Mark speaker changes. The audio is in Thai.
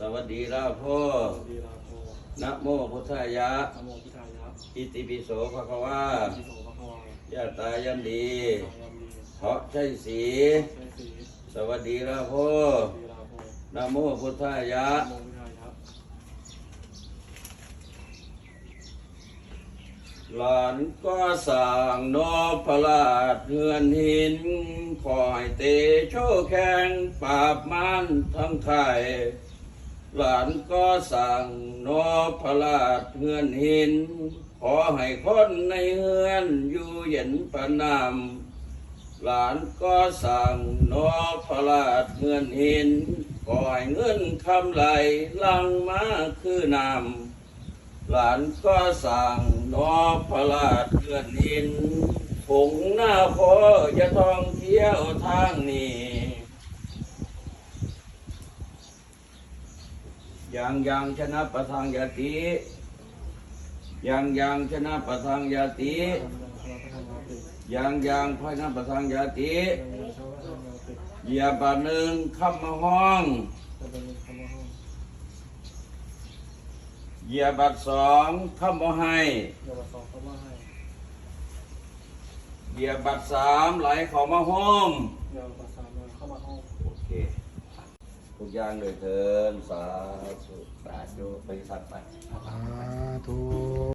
Speaker 1: สวัสดีลาพ่อ
Speaker 2: สวัสดีลาโพ
Speaker 1: นะโมพุทธายะ
Speaker 2: นะโมพุทธายะ
Speaker 1: อิติปิโสภะคะวา
Speaker 2: อิโสภะคะวายา
Speaker 1: ตายันดี
Speaker 2: สังยามดี
Speaker 1: เพราะใช่สี
Speaker 2: ใช้สี
Speaker 1: สวัสดีลาพ่อ
Speaker 2: สวัสดีลาโพ
Speaker 1: นะโมพุทธายะ
Speaker 2: นะโมพุทธายะ
Speaker 1: หลานก็สั่งนบพลาดเฮือนหิน คอยเตโชแข่งปราบมันทั้งไทย หลานก็สั่งนบพลาดเฮือนหิน ขอให้คนในเฮือนอยู่เย็นประนามหลานก็สั่งนบพลาดเฮือนหินขอให้เงินคำไหลลังมาคือน้ำหลานก็สั่งนอพราชเลื่อนหินผงหน้าพออย่าท่องเที่ยวทางนี้ ยังยังชนะประทังยาติยังยังชนะประทังยาติ
Speaker 2: ยังยังพระธรรมติ
Speaker 1: ยังยังพระนะประทังยาติ
Speaker 2: ยังยังพระธรรมติ
Speaker 1: เหยียบบาทหนึ่งคำมาห้อง
Speaker 2: จะเห้อง
Speaker 1: เหยียบบัตรสองคำมาให้
Speaker 2: เดี๋ยวมาสองคำว่าให้
Speaker 1: เหยียบบัตรสามไหลเข้ามาห้อง
Speaker 2: เดี๋ยวมาสามมาเข้ามาห้อง
Speaker 1: โอเค ทุกอย่างเลยเถินสาธุสาธุไปสัตว์ไป
Speaker 3: สาธุ